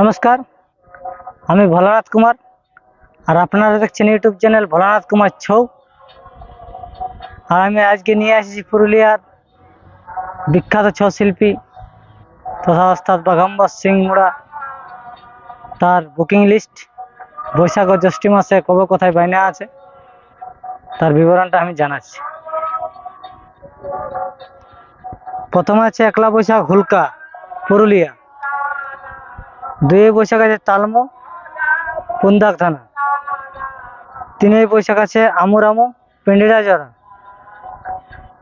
নমস্কার, আমি ভোলানাথ কুমার আর আপনারা দেখছেন ইউটিউব চ্যানেল ভোলানাথ কুমার ছৌ। আর আমি আজকে নিয়ে এসেছি পুরুলিয়ার বিখ্যাত ছৌ শিল্পী তথা ওস্তাদ বাগাম্বর সিং মুড়া। তার বুকিং লিস্ট বৈশাখ ও জ্যৈষ্ঠ মাসে কবে কোথায় বাইনা আছে, তার বিবরণটা আমি জানাচ্ছি। প্রথমে আছে একলা বৈশাখ হুলকা, পুরুলিয়া। দুই বৈশাখ আছে তালমো, কুন্দাক থানা। তিনে বৈশাখ আছে আমুরামো, পিন্ডিরা জরা।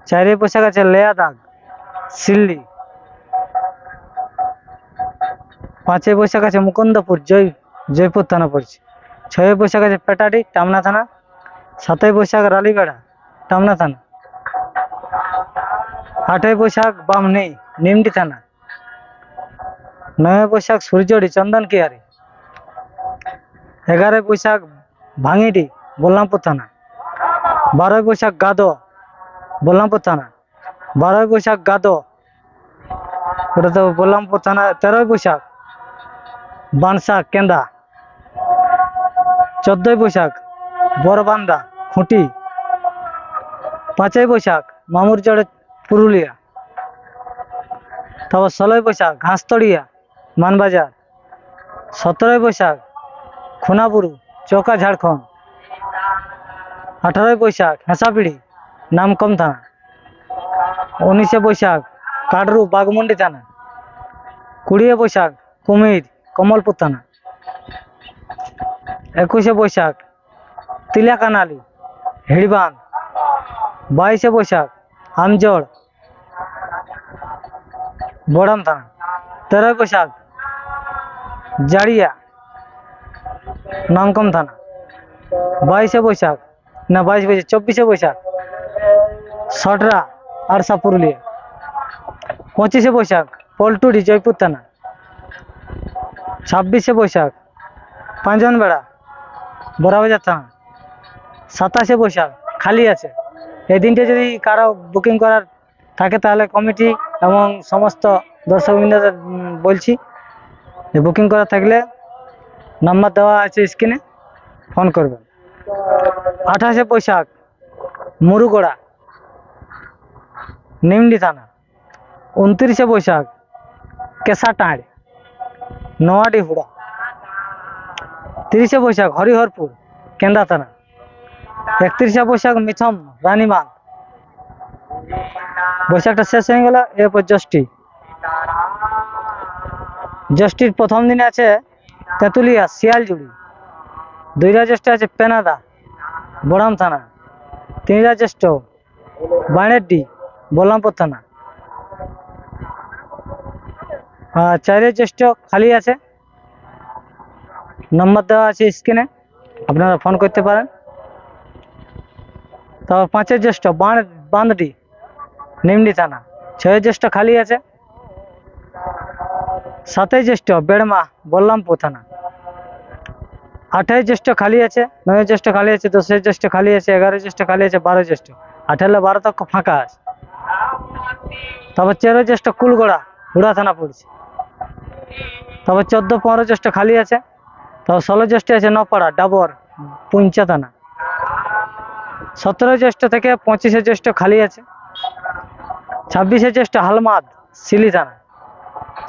চারে বৈশাখ আছে লেয়া দাগ সিল্লি। পাঁচে বৈশাখ আছে মুকুন্দপুর, জয় জয়পুর থানা পড়ছে। ছয় বৈশাখ আছে পেটাডি, টামনা থানা। সাতই বৈশাখ রালিবেড়া, টামনা থানা। আটই বৈশাখ বামনি নিমডি থানা। নয় বৈশাখ সূর্যডি চন্দন কিয়ারি। এগারোই বৈশাখ ভাঙিডি বলরামপুর থানা। বারোই বৈশাখ গাদো বলরামপুর থানা। বারোই বৈশাখ গাদো ওটা তো বলরামপুর থানা, তেরোই বৈশাখ বানসা কেন্দা। চোদ্দই বৈশাখ বড়বান্দা খুঁটি। পাঁচই বৈশাখ মামুরচড়ে পুরুলিয়া। তারপর ষোলোই বৈশাখ ঘাসতড়িয়া মানবাজার, সতেরোই বৈশাখ, খুনাপুরু, চৌকা, ঝাড়খণ্ড। আঠারোই বৈশাখ হেঁসাপিড়ি নামকম থানা। উনিশে বৈশাখ কাডরু বাগমুন্ডি থানা। কুড়িয়ে বৈশাখ, কুমির, কমলপুর থানা। একুশে বৈশাখ তিলাকানালি হিড়বান বাইশে বৈশাখ, আমজোড়, বড়াম থানা। তেরোই বৈশাখ জাড়িয়া নামকম থানা। বাইশে বৈশাখ না, বাইশ বৈশাখ, চব্বিশে বৈশাখ, সটরা আরসা পুরুলিয়া। পঁচিশে বৈশাখ পল্টুডি জয়পুর থানা। ছাব্বিশে বৈশাখ, পাঁচজনবেড়া, বড়াবাজার থানা। সাতাশে বৈশাখ, খালি আছে। এই দিনটা যদি কারও বুকিং করার থাকে তাহলে কমিটি এবং সমস্ত দর্শকবৃন্দদের বলছি। বুকিং করা থাকলে নাম্বার দেওয়া আছে স্ক্রিনে ফোন করবেন আঠাশে বৈশাখ, মুরুগোড়া নিমডি থানা। উনত্রিশে বৈশাখ কেশাটাঁড় নোয়াডি হুড়া। তিরিশে বৈশাখ, হরিহরপুর, কেন্দা থানা। একত্রিশে বৈশাখ মিথম রানীমান বৈশাখটা শেষ হয়ে গেল এরপর জ্যৈষ্ঠী জ্যৈষ্ঠীর প্রথম দিনে আছে তেঁতুলিয়া, শিয়ালজুড়ি। দুইরা জ্যেষ্ঠ আছে পেনাদা, বড়াম থানা। তিনরা জ্যেষ্ঠ বাণেরডি বল্লামপুর থানা। আর চারে জ্যেষ্ঠ খালি আছে। নম্বর দেওয়া আছে স্ক্রিনে, আপনারা ফোন করতে পারেন। তারপর পাঁচের জ্যেষ্ঠ বাঁধ বাঁধডি নিমডি থানা। ছয়ের জ্যেষ্ঠ খালি আছে। সাতই জ্যেষ্ঠ, বেড়মা বলরামপুর থানা আঠাই জ্যেষ্ঠ খালি আছে, নয় জ্যেষ্ঠ খালি আছে দশের জ্যেষ্ঠ খালি আছে, এগারো জ্যেষ্ঠ খালি আছে, বারো জ্যেষ্ঠ। আঠারো, বারো তক ফাঁকা আছে। তারপর তেরো জ্যেষ্ঠ কুলগোড়া, হুড়া থানা পড়ছে। তারপর চোদ্দ, পনেরো জ্যেষ্ঠ খালি আছে। তারপর ষোলো জ্যৈষ্ঠ আছে নপাড়া, ডাবর, পুঞ্চা থানা। সতেরো জ্যৈষ্ঠ থেকে পঁচিশে জ্যেষ্ঠ খালি আছে। ছাব্বিশে জ্যেষ্ঠ হালমাদ, সিলি থানা।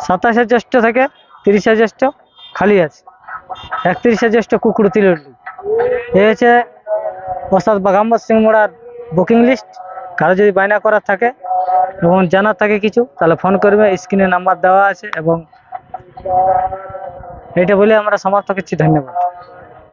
সাতাশে জ্যেষ্ঠ থেকে তিরিশে জ্যেষ্ঠ খালি আছে। একত্রিশে জ্যেষ্ঠ কুকুর তিল এ হচ্ছে বাগাম্বর সিং মোড়ার বুকিং লিস্ট কারও যদি বায়না করার থাকে এবং জানার থাকে কিছু, তাহলে ফোন করবে স্ক্রিনে নাম্বার দেওয়া আছে এবং এটা বলে আমরা সমাপ্ত করছি ধন্যবাদ।